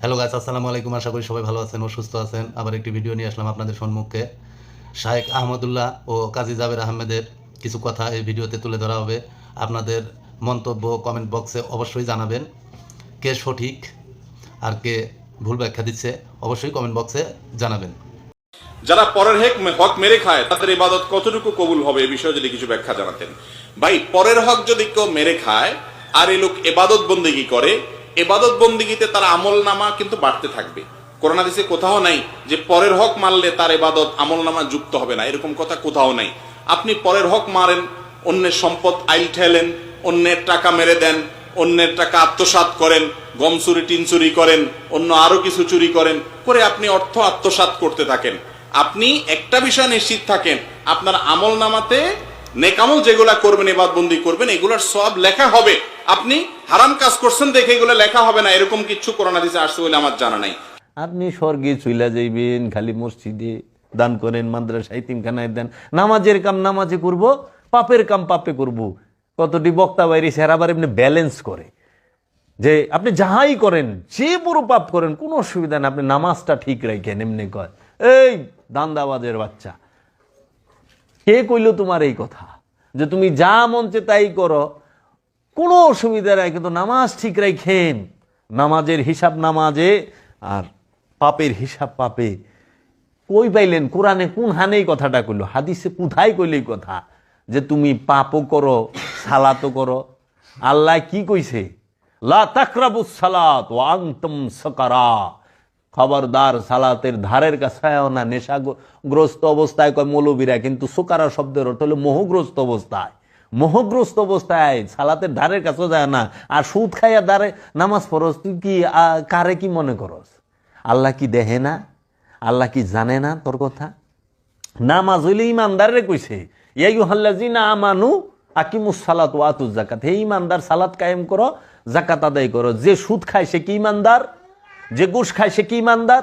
Hello গাছ আসসালামু আলাইকুম আশা করি সবাই ভালো আছেন ও সুস্থ আছেন। আবার একটি ভিডিও নিয়ে আসলাম আপনাদের সম্মুখে। শাহেক আহমদুল্লাহ ও কাজী জাবের আহমেদের কিছু কথা এই ভিডিওতে তুলে ধরা হবে। আপনাদের মন্তব্য কমেন্ট বক্সে অবশ্যই জানাবেন। কে সঠিক আর কে ভুল ব্যাখ্যা দিচ্ছে অবশ্যই কমেন্ট বক্সে জানাবেন। যারা পরের হেক হক মেরে খায়, তাদের ইবাদত কতটুকু কবুল হবে এই বিষয়ে যদি কিছু ব্যাখ্যা জানাতেন। ভাই, পরের হক যদি কেউ মেরে খায়, আর এই লোক এবাদত বন্দিগি করে? এবাদত বন্দিগিতে তার আমল নামা কিন্তু বাড়তে থাকবে। করোনা দেশে কোথাও নাই যে পরের হক মারলে তার এবাদত আমল নামা যুক্ত হবে না। এরকম কথা কোথাও নাই। আপনি পরের হক মারেন, অন্যের সম্পদ আইল ঠেলেন, অন্যের টাকা মেরে দেন, অন্যের টাকা আত্মসাৎ করেন, গম চুরি, টিন চুরি করেন, অন্য আরও কিছু চুরি করেন, করে আপনি অর্থ আত্মসাৎ করতে থাকেন। আপনি একটা বিষয় নিশ্চিত থাকেন, আপনার আমল নামাতে নেকামল যেগুলা করবেন এবাদ বন্দি করবেন, এগুলার সব লেখা হবে। আপনি হারাম কাজ করছেন দেখে এগুলো লেখা হবে না, এরকম কিছু করোনা দিতে আসছে বলে আমার জানা নাই। আপনি স্বর্গে চইলা যাইবেন, খালি মসজিদে দান করেন, মাদ্রাসায় তিনখানায় দেন, নামাজের কাম নামাজে করব, পাপের কাম পাপে করব। কতটি বক্তা বাইরে স্যার আবার এমনি ব্যালেন্স করে। যে আপনি যাহাই করেন, যে বড় পাপ করেন, কোনো অসুবিধা নেই, আপনি নামাজটা ঠিক রাখেন এমনি কয়। এই দান্দাবাজের বাচ্চা, কে কইল তোমার এই কথা? যে তুমি যা মঞ্চে তাই করো কোনো অসুবিধা নাই, কিন্তু নামাজ ঠিক রাখেন নামাজের হিসাব নামাজে আর পাপের হিসাব পাপে। কই পাইলেন? কোরআনে কোন হানেই কথাটা কইল? হাদিসে কোথায় কইল এই কথা? যে তুমি পাপও করো, সালাতও করো। আল্লাহ কি কইছে? লা সালাত খবরদার সালাতের ধারের কাছেও না, নেশাগ্রস্ত অবস্থায় কয় মৌলবীরা, কিন্তু সুকারা শব্দের অর্থ হলো মোহগ্রস্ত অবস্থায়। মোহগ্রস্ত অবস্থায়, সালাতের ধারের কাছেও যায় না। আর সুদ খাইয়া দাঁড়ে নামাজ পড়স তুই কি কারে কি মনে করস? আল্লাহ কি দেহে না? আল্লাহ কি জানে না তোর কথা? নামাজ হইলে ইমানদারে কইছে ইয়াইহাল্লাজিনা আমানু আকিমুস সালাত ওয়াতুজ জাকাত হে ইমানদার, সালাত কায়েম করো জাকাত আদায় করো। যে সুদ খায় সে কি ইমানদার? যে ঘুষ খায় সে কি ইমানদার?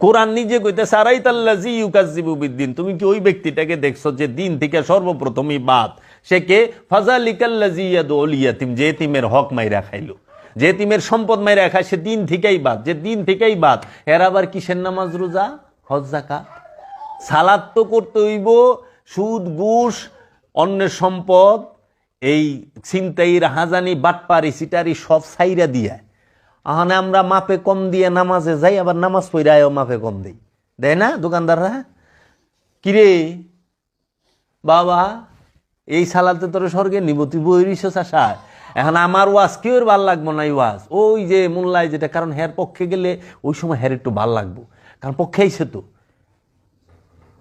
কোরআন নিজে কইতেছে আরাই তাল্লাজি ইউকাজিবু বিদ্দিন। তুমি কি ওই ব্যক্তিটাকে দেখছ যে দিন থেকে সর্বপ্রথমই বাদ? সে কে? ইয়াদুল ইয়াতিম, যে এতিমের হক মাইরা খাইলো। যে তিমের সম্পদ মাইরা খায়, সে দিন থেকেই বাদ। যে দিন থেকেই বাদ, এর আবার কিসের নামাজ রোজা? হজ সালাদ তো করতে হইব, সুদ, ঘুষ, অন্যের সম্পদ, এই ছিনতাই রাহাজানি বাটপারি সিটারি সব সাইরা দিয়া। আহানে আমরা মাপে কম দিয়ে নামাজে যাই, আবার নামাজ পড়ায়ও মাপে কম দেই। দেয় না দোকানদাররা? কিরে? বাবা, এই সালাতে তোর স্বর্গে নিব, তুই বইরিস চাষায় এখন আমার ওয়াজ কেউ ভালো লাগবো না ওয়াজ। ওই যে মোল্লায় যেটা, কারণ হের পক্ষে গেলে ওই সময় হের একটু ভালো লাগবো। কারণ পক্ষে আইছে তো।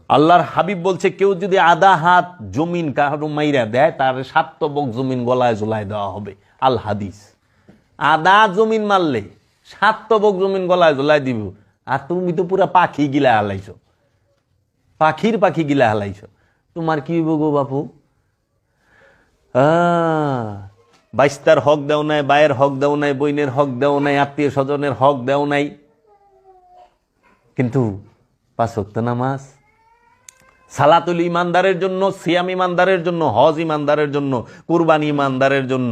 আল্লাহর হাবিব বলছে, কেউ যদি আধা হাত জমিন কারও মাইরা দেয়, তার সাত তবক জমিন গলায় জোলায় দেওয়া হবে। আল হাদিস। আধা জমিন মারলে সাত তবক জমিন গলায় জোলায় দিব। আর তুমি তো পুরা পাখি গিলা হালাইছো। পাখির পাখি গিলা হালাইছো। তোমার কি হইব গো বাপু? বাইস্তার হক দেও নাই, বায়ের হক দেও নাই, বইনের হক দেও নাই, আত্মীয় স্বজনের হক দেও নাই। কিন্তু পাঁচ নামাজ, সালাতুল ইমানদারের জন্য, সিয়াম ইমানদারের জন্য, হজ ইমানদারের জন্য, কুরবানি ইমানদারের জন্য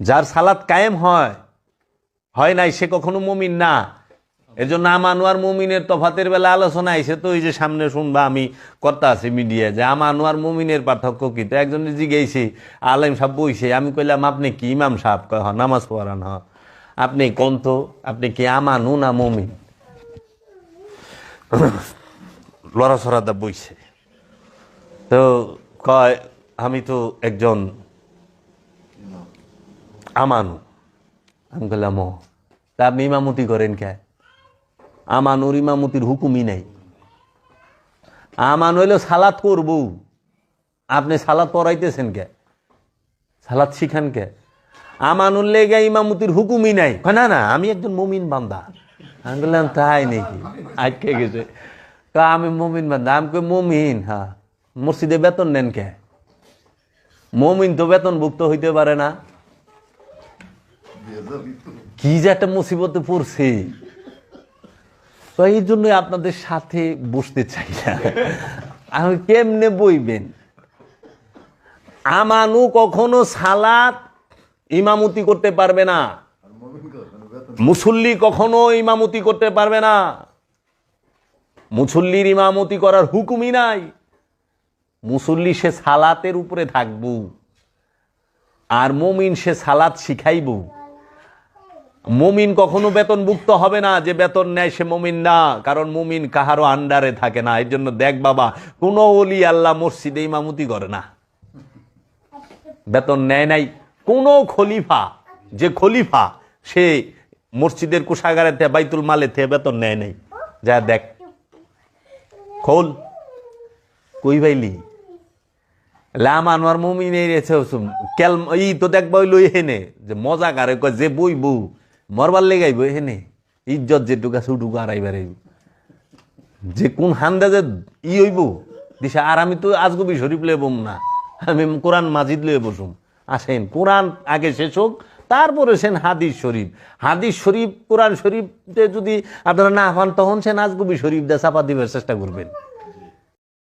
যার সালাত কায়েম হয় হয় নাই সে কখনো মমিন না। এর জন্য আমানু আর মমিনের তফাতের বেলা আলোচনা আইসে তো ওই যে সামনে শুনবা আমি কর্তা আছি মিডিয়ায় যে আমানু আর মমিনের পার্থক্য কি? তো একজনে জিজ্ঞেসি আলেম সাহেব বইছে আমি কইলাম আপনি কি ইমাম সাহেব? কয় "হ, নামাজ পড়ান হ আপনি কোন আপনি কি আমানু না মমিন? লড়াছড়া দা বইছে। তো কয় আমি তো একজন আমানু। আমি বললাম তা আপনি ইমামতি করেন কে? আমানুর ইমামতির হুকুমই নাই। আমান হইল সালাত করব। আপনি সালাত পড়াইতেছেন কে? সালাত শিখান কে? আমানুর লেগে ইমামতির হুকুমই নাই। না না আমি একজন মমিন বান্দা। আমি বললাম তাই নাকি? আটকে গেছে। কয়, আমি মমিন বান্দা। আমি কই মমিন হ্যাঁ মসজিদে বেতন নেন কে? মমিন তো বেতনভুক্ত হইতে পারে না। কি যে একটা মুসিবতে পড়ছে। তো এই জন্য আপনাদের সাথে বসতে চাই না। আমি কেমনে বইবেন? আমানু কখনো সালাত ইমামতি করতে পারবে না। মুসল্লি কখনো ইমামতি করতে পারবে না। মুসল্লির ইমামতি করার হুকুমই নাই। মুসল্লি সে সালাতের উপরে থাকব। আর মমিন সে সালাত শিখাইব। মমিন কখনো বেতনভুক্ত হবে না যে বেতন নেয় সে মমিন না, কারণ মমিন কাহারও আন্ডারে থাকে না। এর জন্য দেখ বাবা, কোনো অলি আল্লাহ মসজিদে ইমামতি করে না। বেতন নেয় নাই। কোনো খলিফা, যে খলিফা, সে মসজিদের কোষাগারে থে, বাইতুল মালে থে বেতন নেয় নাই। যা দেখ। খোল। কই বাইলি লাম আনোয়ার মুমিন রেছে কেল ই তো দেখবা লই হেনে যে মজা কারে কয়, যে বইব। মরবার লেগাইব হেনে ইজ্জত যেটুকু আছে ওটুকু আড়াইবার আইব। যে কোন হান্দা যে ই হইব দিশা আর আমি তো আজগবি শরীফ লয়ে বম না, আমি কোরআন মাজিদ লয়ে বসুম। আসেন, কোরআন আগে শেষ হোক, তারপরে সেন হাদিস শরীফ। হাদিস শরীফ, কোরআন শরীফে যদি আপনারা না পান তখন সেন আজগবি শরীফ দিয়ে চাপা দিবার চেষ্টা করবেন।